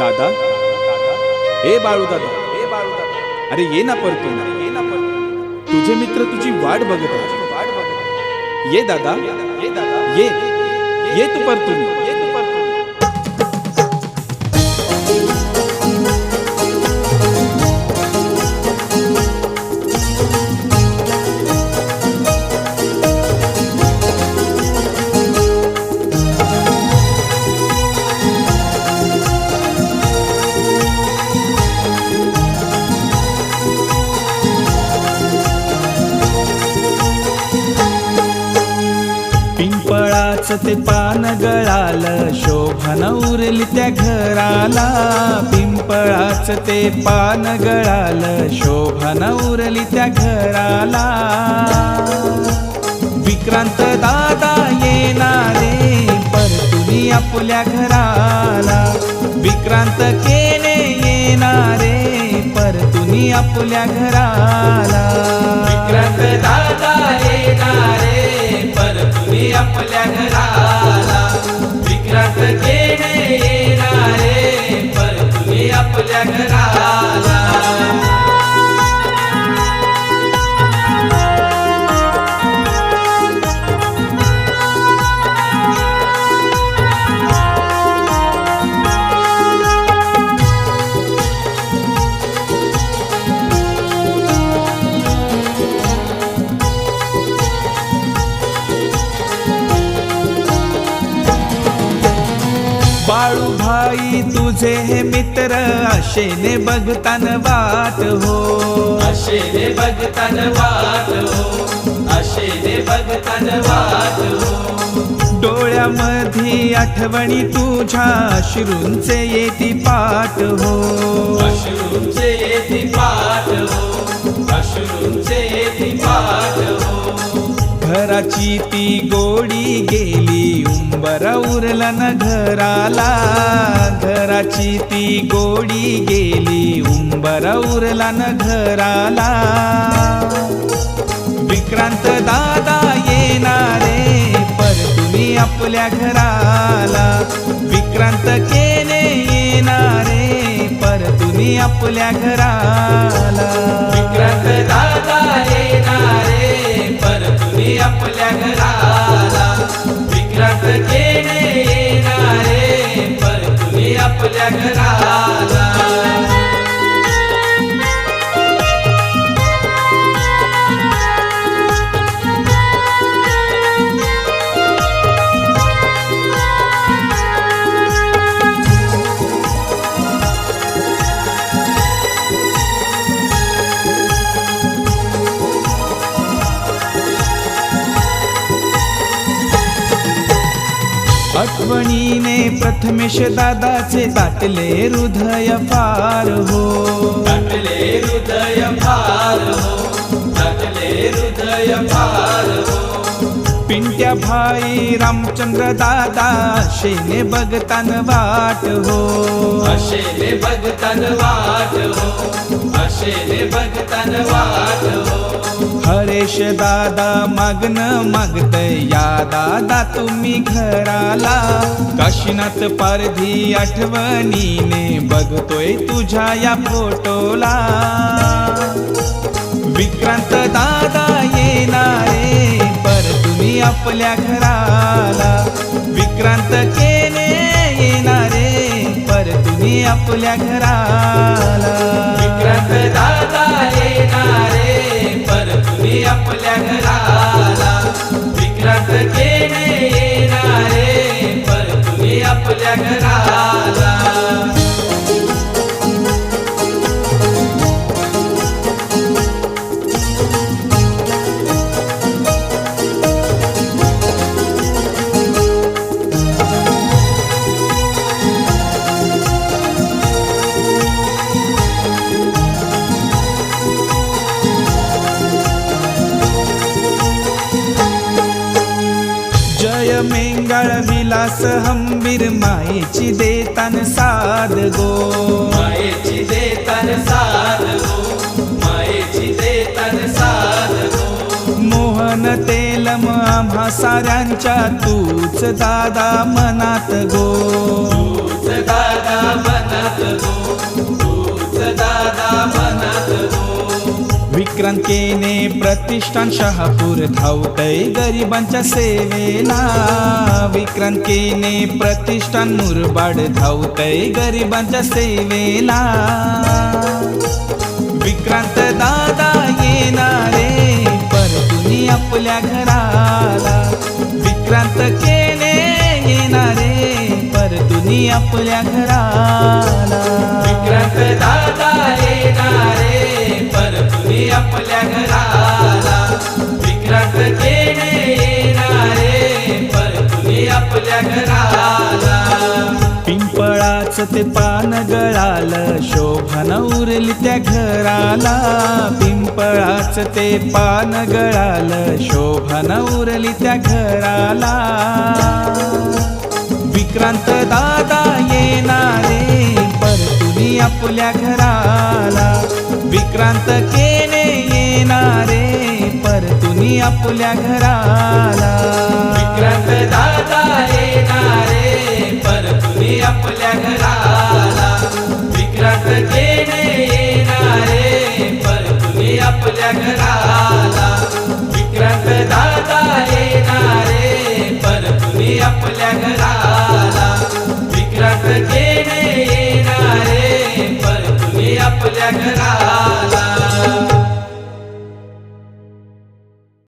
दादा? हे बाळू दादा. हे बाळू दादा अरे ये ना परतून ये ना परतो तुझे मित्र तुझी वाट बघत वाट बघत ये दादा. ये दादा ये ये तू ये तू. परतून पिंपळाच ते पान गळाल शोभन उरली त्या घराला. पिंपळाच ते पान गळाल शोभन उरली त्या घराला. विक्रांत दादा येणारे परतुनी आपल्या घराला. विक्रांत केने येणारे परतुनी आपल्या घराला. विक्रांत दादा येणारे आपल्या तुझे हे मित्र आशेने बघतान वाट हो. आशेने बघतान वाट हो. आशेने बघतान वाट हो. डोळ्यामध्ये आठवणी तुझ्या अश्रूंचे येती पाठ हो. अश्रूंचे येती पाठ हो. अश्रूंचे येती पाठ हो. घराची ती गोडी गेली. उंबर उरला न घराला. घराची ती गोडी गेली. उंबर उरला न घराला. विक्रांत दादा येणारे परतुनी आपल्या घराला. विक्रांत केले येणारे परतुनी आपल्या घराला. आठवणीने प्रथमेश दादाचे दाटले हृदय फार हो. दाटले हृदय फार हो. दाटले हृदय फार हो. पिंट्या भाई रामचंद्र दादा शेने बघतान वाट हो. अशेने बघतान वाट हो. अशेने बघतान वाट हो. हरेश दादा मागन मागत या दादा तुम्ही घराला. काशीनाथ पारधी आठवणीने बघतोय तुझ्या या फोटोला. विक्रांत दादा येणारे पर तुम्ही आपल्या घराला. विक्रांत केने येणारे पर तुम्ही आपल्या घराला. विलास हंबीर मायेची देतान साध गो। मायेची देतान साध गो। मायेची देतान साध गो। मोहन तेलम आम्हा साऱ्यांच्या तूच दादा मनात गो। तूच दादा मनात गो। विक्रांतीने प्रतिष्ठान शहापूर धावतय गरिबांच्या सेवेला. विक्रांतीने प्रतिष्ठान मुरबाड धावतय गरिबांच्या सेवेला. विक्रांत दादा येणारे परतुनी आपल्या घराला. विक्रांत केले येणारे परतुनी आपल्या घराला. पाच ते पान गळालं शोभन उरली त्या घराला. पिंपळाच ते पान गळालं शोभन उरली त्या घराला. विक्रांत दादा येणारे परतुनी आपल्या घराला. विक्रांत केने येणारे परतुनी आपल्या घराला. आपल्या घरा